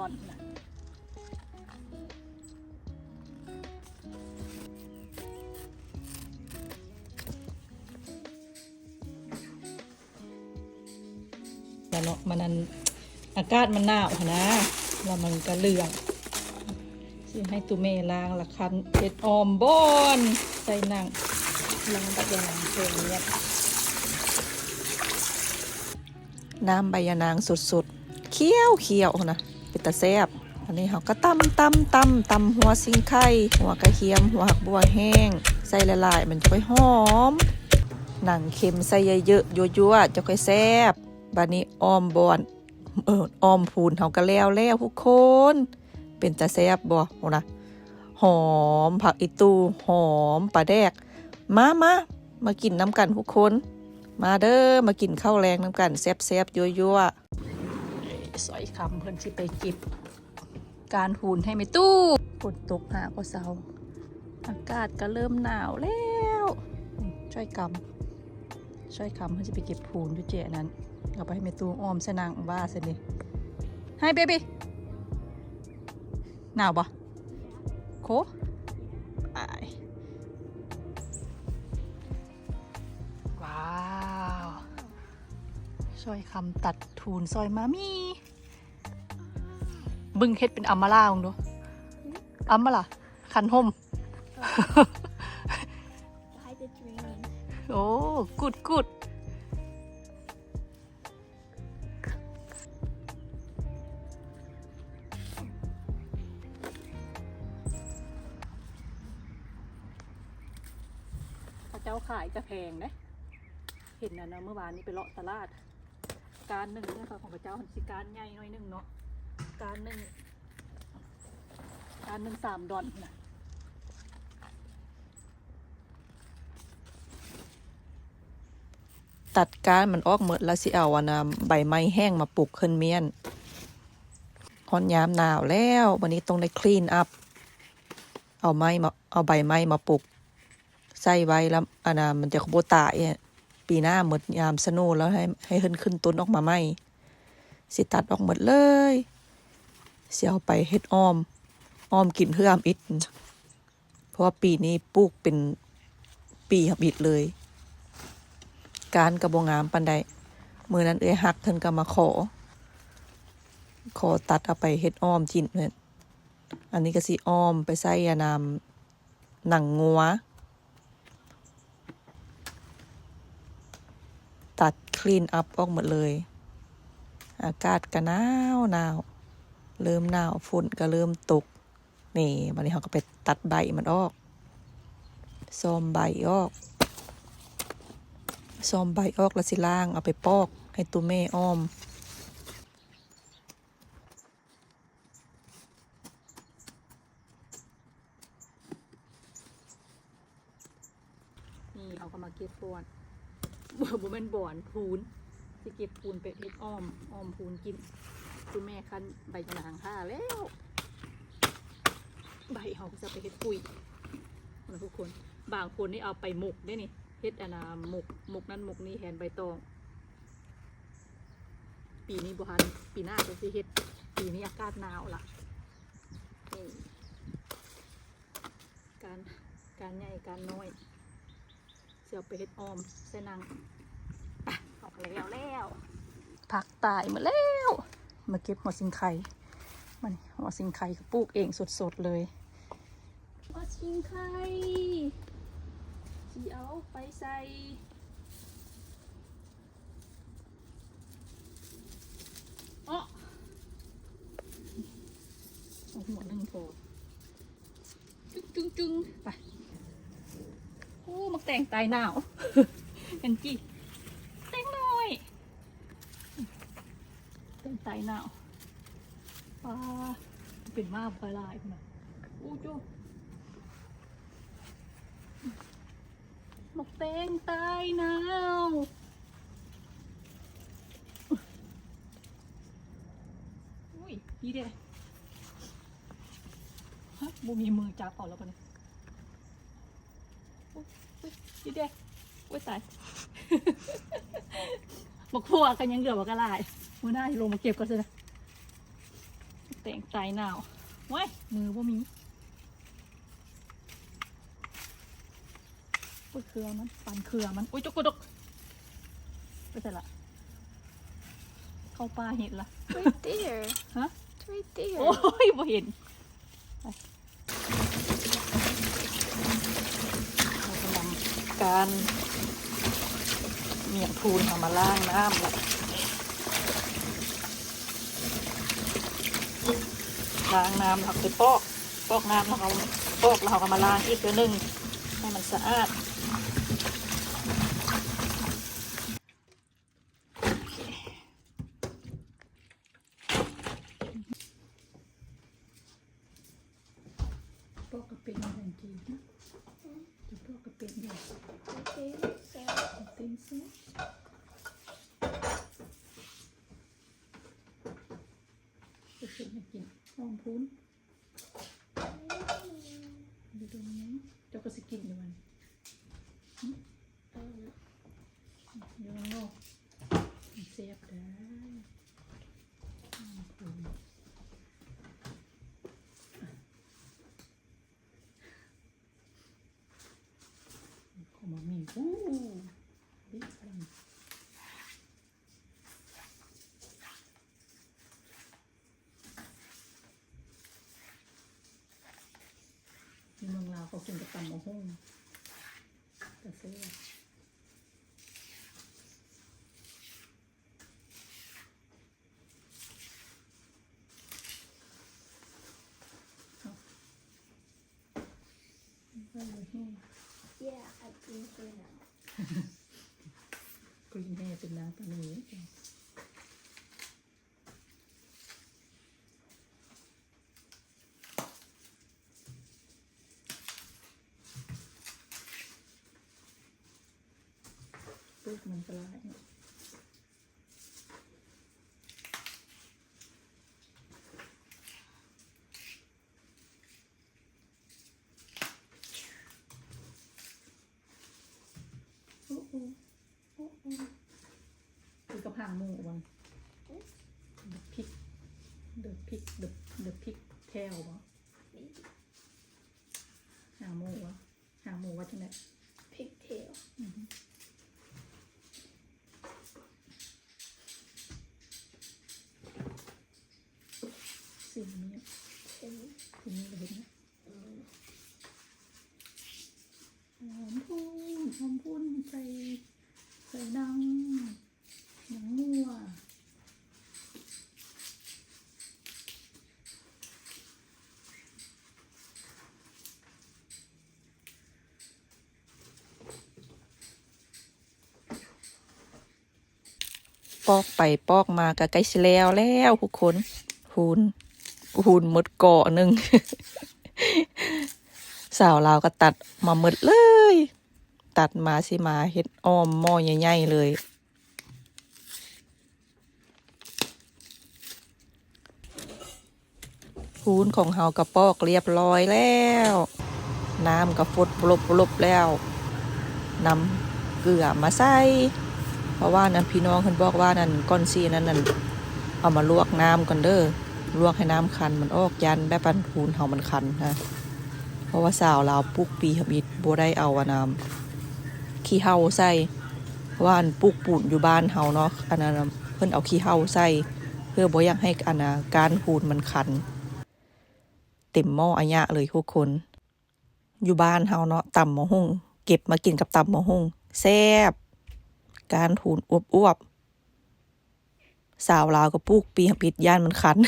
ดอนนะแต่เนาะมันนั้นอากาศมันหนาวนะแล้วมันก็เลืองสิให้ตุเมล้างละคันเอ็ดออมบอนใส่นังล้างตักยานังเพิ่มเนี่ยน้ำใบยะนางสดๆเคี้ยวเคี้ยวนะ เป็นตาแซบอันนี้เขาก็ตำตำตำตำหัวซิงไข่หัวกระเทียม หัวหักบัวแห้ง ใส่ละลายมันจะค่อยหอม หนังเค็มใส่เยอะๆยั่วๆจะค่อยแซ่บบานี้ออมบอนเออออมพูนเขาก็แล้วแล้วทุกคน เป็นตาแซบบ่โหนะหอมผักอีตูหอมปลาแดก มามามากินน้ำกันทุกคน มาเด้อมากินข้าวแรงน้ำกันแซ่บๆยั่วๆ สอยคำเพิ่นสิไปเก็บ การหูนให้ไม่ตู้ฝนตกหาก็เศร้าอากาศก็เริ่มหนาวแล้วช่วยกำช่วยคำเพิ่นสิไปเก็บหูนยู่เจนั้นเอาไปให้ไม่ตู้อ้อมสนางว่าสินี่ให้เบบี้หนาวปะโคไปว้าวซอยคำตัดทูนซอยมามี บึงเฮ็ดเป็นอัมมาล่าของดูอัมมาล่ะคันห่ม Hide the dream. โอ้กุดกุดพระเจ้าขายกระแพงนะ เห็นนะนะเมื่อวานนี้ไปเลาะตลาด การหนึ่งนะคะของพระเจ้าหันสิการใหญ่หน่อยหนึ่งเนาะ การหนึ่งการหนึ่งสามดอนนะตัดการมันออกหมดแล้วสิเอาอันนะใบไม้แห้งมาปลูกขึ้นเมียนฮอนยามหนาวแล้ว วันนี้ต้องได้คลีนอัพ เอาไม้มาเอาใบไม้มาปลูกใส่ไว้แล้วอันนะมันจะขบตายปีหน้าหมดยามสนูแล้วให้ให้ขึ้นขึ้นต้นออกมาใหม่สิตัดออกหมดเลย เสียเอาไปเฮ็ดอ้อมอ้อมกินเพื่ออมอิดเพราะว่าปีนี้ปลูกเป็นปีหับอิดเลย การกระบองงามปันใดมือนั้นเอ้ยหักเพิ่นก็มาขอ ขอตัดเอาไปเฮ็ดอ้อมจินเพิ่นอันนี้ก็สิอ้อมไปใส่ยานามหนังงัว ตัดคลีนอัพออกหมดเลย อากาศก็หนาวหนาว เริ่มหนาวฝุ่นก็เริ่มตก นี่วันนี้เขาก็ไปตัดใบมันออกซ้อมใบออกซ้อมใบออกแล้วสิล่างเอาไปปอก ให้ตัวแม่อ้อมนี่เขาก็มาเก็บปวนบ่บ่แม่นบ่อนพูนสิเก็บพูนไปเฮ็ดอ้อม อ้อมพูนกิน คุณแม่คันใบกระหางห้าแล้ว ใบเขาจะไปเฮ็ดปุ๋ยนะทุกคน บางคนนี่เอาไปหมกได้นี่เฮ็ดอนาหมกหมกนั้นหมกนี้แทนใบตอง ปีนี้บุหันปีหน้าจะสิเฮ็ด ปีนี้อากาศหนาวล่ะการการใหญ่การน้อยเสียวไปเฮ็ดออมเส้นนังออกแล้วแล้วผักตายมาแล้ว มาเก็บหัวสิงไข่มันหัวสิงไข่ก็ปลูกเองสดๆเลยหัวสิงไข่สีเอาไปใส่อ๋อเอาหัวหนึ่งโผล่จุ้งจุ้งจุ้งไป โอ้ มักแต่งตายหนาวกันจีแต่งหน่อย แต่งตายหนาวปลาเป็นมากปลาลายนะอู้จูมักแต่งตายหนาวอุ้ยนี่เด้ฮะบูมีมือจับเอาแล้วปะเนี่ยพี่เด็กอุ้ยตาย บอกพวกกันยังเหลือบอกกระลาย มื่อหน้าลงมาเก็บก็สินะแต่งตายหนาวไว้ยมือบ่มีอุ้ยเครือมันปันเครือมัน อุ้ยจุกกระดกไปแต่ละ เข้าป่าเห็นละ Right there. Huh? It's right there. โอ้ยบ่เห็นไปเรากำลังการเมียงทูนเอามาล้างน้ำละ ล้างน้ำเราไปปอกปอกน้ำแล้วเราปอกแล้วเราก็มาล้างอีกเดี๋ยวหนึงให้มันสะอาดโอเคปอกกระเป็นทันทีนะจะปอกกระเป็นอย่าง Okay, so เป็นซิจะเป็นให้กินหอมพุ้นดูตรงนี้เจ้าก็สิกินอยู่วัน um, เดี๋ยวงอกเสียบได้หอมพุ้นของมามีอู้บิ๊กพลัง ที่เมืองลาวเขา กินกับตำมะฮุ่งแต่เซ่บเอาไปเลยแห้ง yeah, I think so now. กรีนแห้เป็นนางตะหนี ปุ๊บมันจะลายโอ้โหโอ้โหคือกับหางหมูวันเดือะพิก เดือะพิก เดือะเดือะพิกแทลวะ Maybe หางหมูวะหางหมูว่าที่ไหน pigtail. สิ่งนี้ Tin. สิ่งนี้เราเห็นไหม Um, หอมพุ่นหอมพุ่นใส่ใส่นังหนังงัว ปอกไปปอกมาก็ใกล้สิแล้วแล้วทุกคนหูนหูนหมดเกาะหนึ่งสาวลาวก็ตัดมาหมดเลย ตัดมาสิมาเฮ็ดอ้อมหม้อใหญ่ๆเลย หูนของเฮากระปอกเรียบร้อยแล้ว น้ำก็ฟดบลบบลบแล้วนำเกลือมาใส่ เพราะว่านั้นพี่น้องเพิ่นบอกว่านั่นก้อนซีนั้นนั่นเอามาลวกน้ำก่อนเด้อลวกให้น้ำคันมันออกยันแบบปันทูนเฮามันคันนะเพราะว่าสาวลาวปลูกปีหบิดบ่ได้เอาอะน้ำขี้เห่าใส่ว่าอันปลูกปูนอยู่บ้านเฮาเนาะอันนั้นเพิ่นเอาขี้เห่าใส่เพื่อบ่อยากให้อันนะการหูนมันคัน เต็มหม้ออะยะเลยทุกคน อยู่บ้านเฮาเนาะตำมะฮุ่งเก็บมากินกับตำมะฮุ่งแซ่บ การหูนอวบอวบๆสาวลาวก็ปลูกปีหปิดย่านมันคัน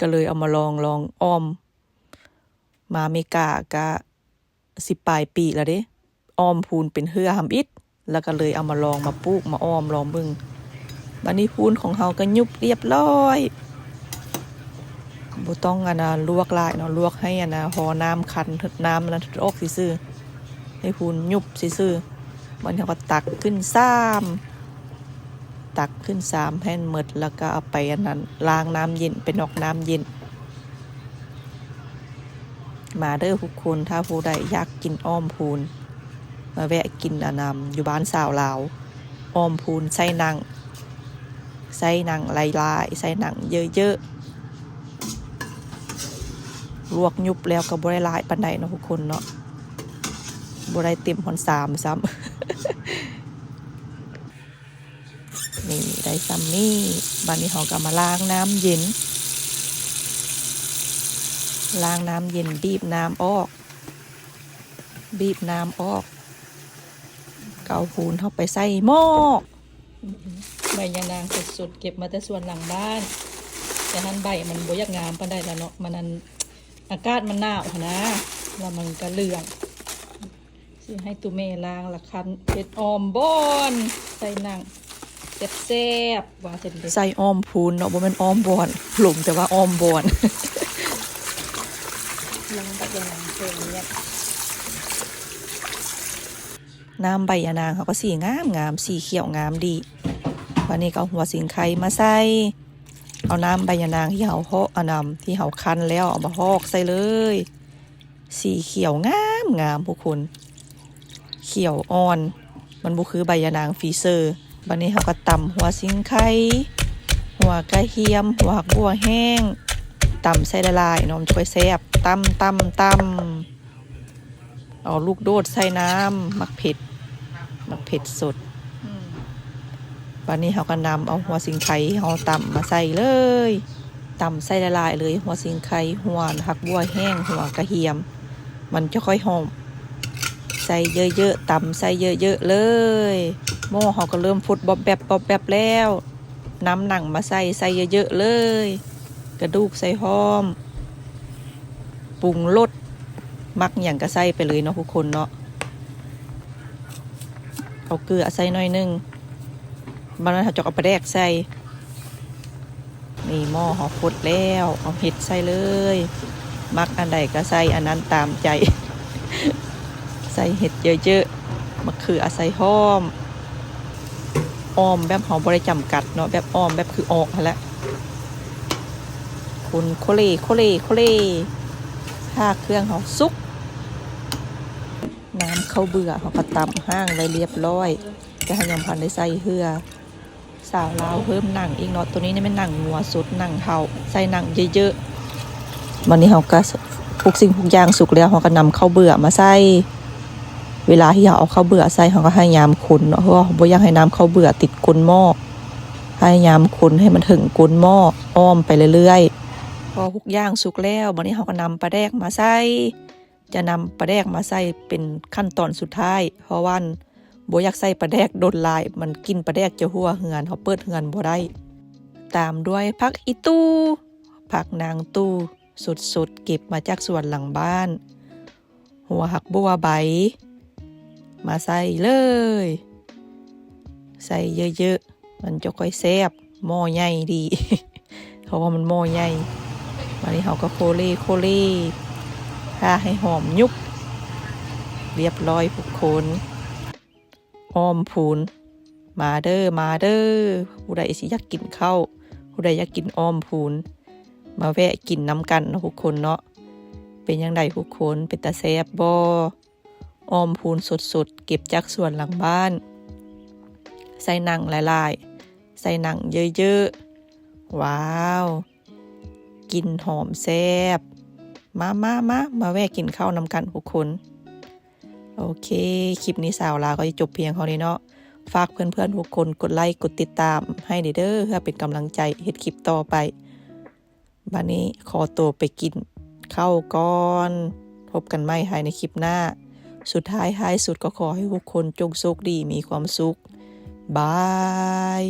ก็เลยเอามาลองลองอ้อม มาเมกากะสิบปลายปีแล้วเด้อ้อมพูนเป็นเฮือหำอิดแล้วก็เลยเอามาลองมาปลูกมาอ้อมลองบึงบันนี้พูนของเฮาก็ยุบเรียบร้อยบ่ต้องอันนะลวกลายเนาะลวกให้อันนะหอน้ำคันน้ำนั้นออกซื่อให้พูนยุบซื่อ ๆมันเขาก็ตักขึ้นซ้ำตักขึ้นสามแผ่นหมดแล้วก็เอาไปอันนั้นล้างน้ำเย็นไปนอกน้ำเย็น มาเด้อทุกคนถ้าผู้ใดอยากกินอ้อมพูน มาแวะกินอันนำอยู่บ้านสาวลาวอ้อมพูนใส่นังใส่นังลายๆใส่นังเยอะๆลวกยุบแล้วก็บ่ได้หลายปานใดเนาะทุกคนเนาะบ่ได้เต็มหอนสามซ้ำ นี่ได้ซ้ำนี่บัดนี้เขาก็มาล้างน้ำเย็น ล้างน้ำเย็นบีบน้ำออก บีบน้ำออก เกาพูนเข้าไปใส่หม้อใบยานางสดๆ เก็บมาแต่ส่วนหลังบ้าน แต่นั้นใบมันบ่อยากงามปานใดแล้วเนาะมันนั้นอากาศมันหนาวนะแล้วมันก็เลือง สิให้ตุเมล้างละคันเผ็ดออมบอนใส่หนังแซ่บๆว่าจะดีใส่ออมพูนเนาะบ่แม่นออมบอนหลุมแต่ว่าออมบอนล้างใบยานางเพิ่มเนี่ยน้ำใบยานางเขาก็สีงามงามสีเขียวงามดีวันนี้ก็เอาหัวสิงไข่มาใส่เอาน้ำใบยานางที่เขาเพาะเอานำที่เขาคั้นแล้วเอามาหอกใส่เลย สีเขียวงามงามผู้คน เขียวอ่อน มันบุคือใบยานางฟีเซอร์วันนี้เขาก็ตำหัวสิงไข่หัวกระเทียม หัวบัวแห้งตำใส่ละลายนมช่วยแซบตำตำตำเอาลูกโดดใส่น้ำมักเผ็ดมักเผ็ดสดวันนี้เขาก็นำเอาหัวสิงไข่เขาตำมาใส่เลยตำใส่ละลายเลย หัวสิงไข่หัวหักบัวแห้ง หัวกระเทียม มันจะค่อยหอม ใส่เยอะๆตำใส่เยอะๆเลยหม้อเขาก็เริ่มฟุดบอบแบบบอบแบบแล้วน้ำหนังมาใส่ใส่เยอะๆเลย กระดูกใส่หอมปรุงรสมักอย่างก็ใส่ไปเลยเนาะทุกคนเนาะเอาเกลือใส่หน่อยนึงมันนั้นเขาจะเอาปลาแดกใส่นี่หม้อหอฟดแล้วเอาเห็ดใส่เลย มักอันใดก็ใส่อันนั้นตามใจ ใส่เห็ดเยอะๆมะเขือใส่หอมออมแบบหอมบริจำกัดเนาะแบบอ้อมแบบคือออกแหละคุณโคเลโคเลโคเลถ้าเครื่องเขาซุก น้ำเข้าเบื่อเขาก็ตำห้างไว้เรียบร้อยแต่เขายังพันได้ใส่เหือสาวลาวเพิ่มหนังอีกเนาะตัวนี้นี่เป็นหนังงัวสุดหนังเทาใส่หนังเยอะๆวันนี้เขาก็ทุกสิ่งทุกอย่างสุกแล้วเขาก็นำเข้าเบื่อมาใส่ เวลาที่เขาเอาข้าวเบื่อใส่เขาก็ให้ยามคนเนาะเพราะว่าบ่อยากให้น้ำข้าวเบื่อติดก้นหม้อให้ยามคุนให้มันถึงก้นหม้ออ้อมไปเรื่อยๆพอทุกอย่างสุกแล้ววันนี้เขาก็นำปลาแดกมาใส่ จะนำปลาแดกมาใส่เป็นขั้นตอนสุดท้าย เพราะว่าบ่อยากใส่ปลาแดกโดนลาย มันกินปลาแดกจะหัวเหือนเขาเปิดเหือนบ่ได้ ตามด้วยผักอีตู้ผักนางตู้สุดๆเก็บมาจากสวนหลังบ้าน หัวหักบัวใบ มาใส่เลย ใส่เยอะๆ มันจะค่อยแซ่บหม้อใหญ่ดี เพราะว่ามันหม้อใหญ่วันนี้เขาก็โคเล่โคเล่ถ้าให้หอมยุบเรียบร้อยทุกคนอ้อมพูน มาเด้อมาเด้อผู้ใดสิอยากกินข้าวผู้ใดอยากกินอ้อมพูน มาแวะกินน้ำกันนะทุกคนเนาะเป็นยังไงทุกคนเป็นตาแซบบอ ออมพูนสดๆ เก็บจากสวนหลังบ้าน ใส่หนังหลายๆ ใส่หนังเยอะๆ ว้าว กินหอมแซ่บมามามามาแวะกินข้าวนำกันทุกคน โอเค คลิปนี้สาวลาก็จะจบเพียงเท่านี้เนาะฝากเพื่อนๆทุกคนกดไลค์กดติดตามให้เด้อเพื่อเป็นกำลังใจเฮ็ดคลิปต่อไปบัดนี้ขอตัวไปกินข้าวก่อน พบกันใหม่ภายในคลิปหน้า สุดท้ายท้ายสุดก็ขอให้ทุกคนจงโชคดีมีความสุข บาย